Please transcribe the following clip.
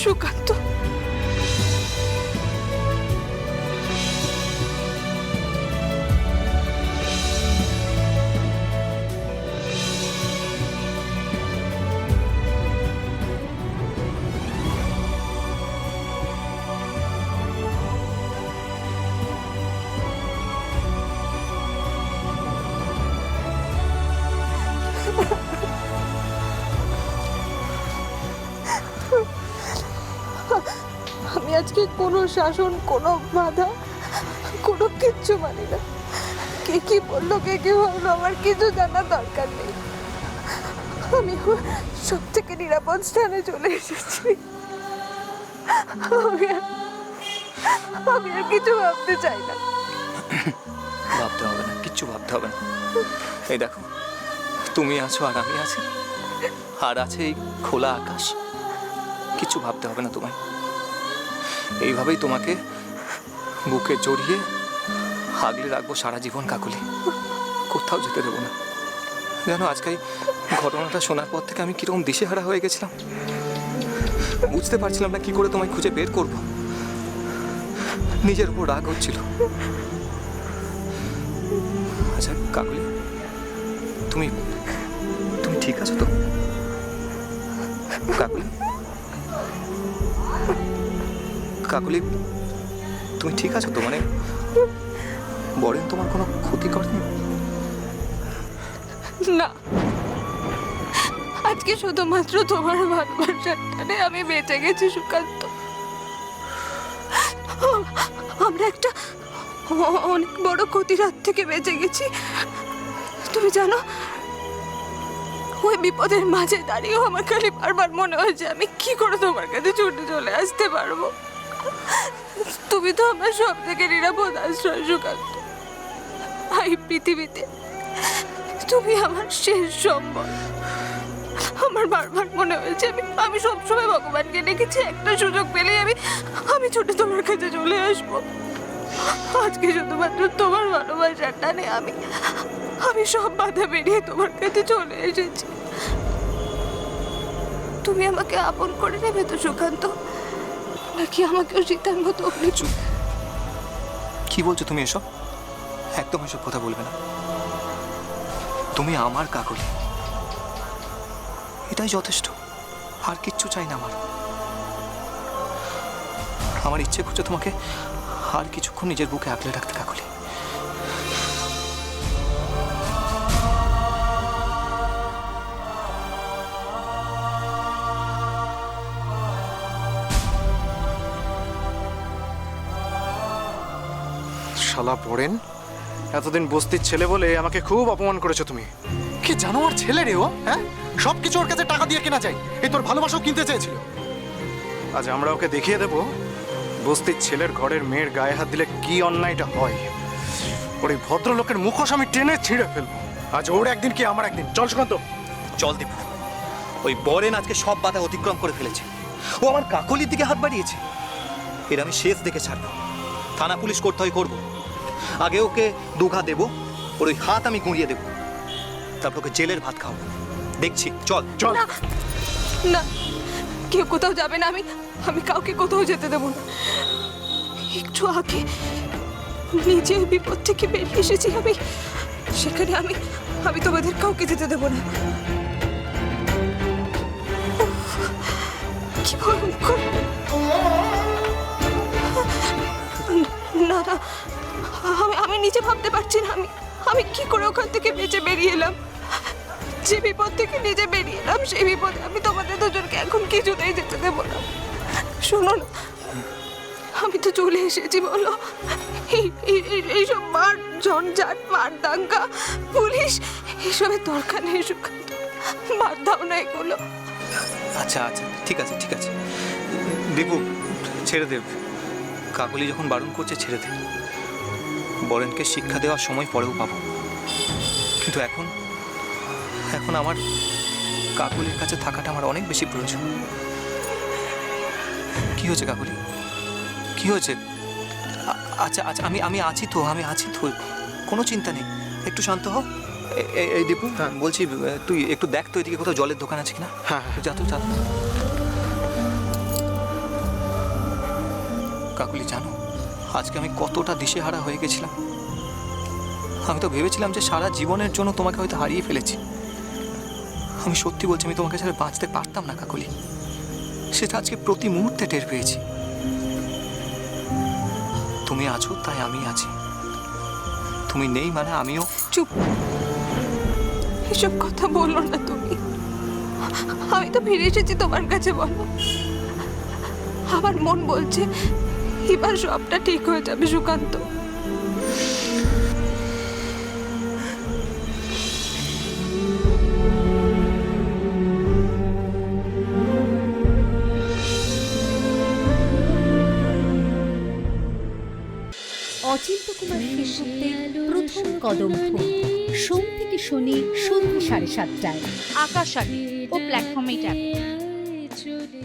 সুকান্ত। আজকে কোনো শাসন, কোনো বাধা, কোনো কিচ্ছু মানি না। কে কি বলল, কে কি বলল আমার কিছু জানার দরকার নেই। আমি সব থেকে নিরাপদ স্থানে চলে এসেছি। আমি আমি আর কিছু ভাবতে চাই না। ভাবতে হবে না, কিচ্ছু ভাবতে হবে না। এই দেখো, তুমি আছো আর আমি আছি। আর আছে এই খোলা আকাশ। কিছু ভাবতে হবে না তোমায়। এইভাবেই তোমাকে বুকে জড়িয়ে আগলে রাখব সারা জীবন কাকুলি। কোথাও যেতে দেবো না। জানো আজকে ঘটনাটা শোনার পর থেকে আমি কীরকম দিশেহারা হয়ে গেছিলাম। বুঝতে পারছিলাম না কি করে তোমায় খুঁজে বের করব। নিজের উপর রাগ হচ্ছিল। আচ্ছা কাকুলি, তুমি তুমি ঠিক আছো তো? কাকুলি? কাকুলি, তুমি ঠিক আছো তো? মানে বরেন তোমার কোনো ক্ষতি করেনি? না। আজকে শুধুমাত্র তোমার ভালোবাসার আমি বেঁচে গেছি, সুকান্ত। আমরা একটা অনেক বড় ক্ষতির হাত থেকে বেঁচে গেছি। তুমি জানো, ওই বিপদের মাঝে দাঁড়িয়েও আমার খালি বারবার মনে হয় যে আমি কি করে তোমার কাছে ছুটে চলে আসতে পারব। তুমি তো আমার সব থেকে নিরাপদ আশ্রয় সুকান্ত এই পৃথিবীতে তুমি আমার শেষ সম্বল। আমার বারবার মনে হয়েছে, আমি আমি সবসময় ভগবানকে ডেকেছি, একটা সুযোগ পেলেই আমি আমি ছুটে তোমার কাছে চলে আসব। আজকে শুধুমাত্র তোমার ভালোবাসার টানে আমি আমি সব বাধা পেরিয়ে তোমার কাছে চলে এসেছি। তুমি আমাকে আপন করে নেবে তো সুকান্ত। নাকি আমাকেও সীতার মতো চুপ কি বলছো তুমি এসব? একদম এসব কথা বলবে না। তুমি আমার কাকলি। এটাই যথেষ্ট। আর কিচ্ছু চাই না আমার। আমার ইচ্ছে করছে তোমাকে আর কিছুক্ষণ নিজের বুকে আঁকলে রাখতে, কাকলি। শালা পড়েন? এতদিন বস্তির ছেলে বলে আমাকে খুব অপমান করেছ তুমি। কি জানো আর ছেলে রে ও হ্যাঁ? সব কিছু ওর কাছে টাকা দিয়ে কেনা যায়। এই তোর ভালোবাসাও কিনতে চেয়েছিল। আজ আমরা ওকে দেখিয়ে দেব, বস্তির ছেলের ঘরের মেয়ের গায়ে হাত দিলে কি অন্যায়টা হয়। ওর এই ভদ্রলোকের মুখোশ আমি টেনে ছিঁড়ে ফেলব। আজ ওর একদিন কি আমার একদিন? চল সুকান্ত। চল দীপু। ওই বরেন আজকে সব বাধা অতিক্রম করে ফেলেছে। ও আমার কাকলির দিকে হাত বাড়িয়েছে। এর আমি শেষ দেখে ছাড়বো। থানা পুলিশ করতে হয় করব। আগে ওকে দুঘা দেবো ওর ওই হাত আমি গুঁড়িয়ে দেবো। তারপর ওকে জেলের ভাত খাওয়াবো। দেখছি চল। চল। না না কেউ কোথাও যাবে না আমি আমি কাউকে কোথাও যেতে দেবো না। একটু আগে নিজে বিপদ থেকে বেরিয়ে এসেছি আমি। সেখানে আমি আমি তোমাদের কাউকে যেতে দেবো না। কি ভয়ঙ্কর। না না আমি নিজে ভাবতে পারছি না আমি আমি কি করে ওখান থেকে বেঁচে বেরিয়ে এলাম? যে বিপদ থেকে নিজে বেরিয়ে এলাম, সেই বিপদে আমি তোমাদের দুজনকে এখন কিছুতেই যেতে দেবো না। শোনো না, আমি তো চলে এসেছি, বলো। এই, এই- এই- এইসব মার, ঝঞ্ঝাট মার দাঙ্গা পুলিশ, এসবের দরকার নেই সুকান্ত মার দাও না এগুলো। আচ্ছা আচ্ছা ঠিক আছে ঠিক আছে। দীপু, ছেড়ে দেব কাকলি যখন বারণ করছে, ছেড়ে দে। বরেনকে শিক্ষা দেওয়ার সময় পরেও পাবো। কিন্তু এখন এখন আমার কাকুলির কাছে থাকাটা আমার অনেক বেশি প্রয়োজন। কি হয়েছে কাকুলি? কি হয়েছে? আচ্ছা আচ্ছা আমি আমি আছি তো আমি আছি তো। কোনো চিন্তা নেই। একটু শান্ত হও। এ- এই দীপু বলছি তুই একটু দেখ তো এদিকে কোথাও জলের দোকান আছে কিনা? হ্যাঁ, হ্যাঁ। যা তো যা আজকে আমি কতটা দিশেহারা হয়ে গেছিলাম। আমি তো ভেবেছিলাম যে সারা জীবনের জন্য তোমাকে হয়তো হারিয়ে ফেলেছি। আমি সত্যি বলছি, আমি তোমাকে ছাড়া বাঁচতে পারতাম না, কাকলি। সেটা আজকে প্রতি মুহূর্তে টের পেয়েছি। তুমি আছো, তাই আমি আছি। তুমি নেই মানে আমিও চুপ। এসব কথা বলো না তুমি। আমি তো ফিরে এসেছি তোমার কাছে বলো। আমার মন বলছে এবার সবটা ঠিক হয়ে যাবে সুকান্ত। অচিন্ত কুমার সেনগুপ্তের প্রথম কদম সোম থেকে শনি সন্ধ্যে সাড়ে সাতটায়। আকাশানি ও প্ল্যাটফর্মে ট্যাপ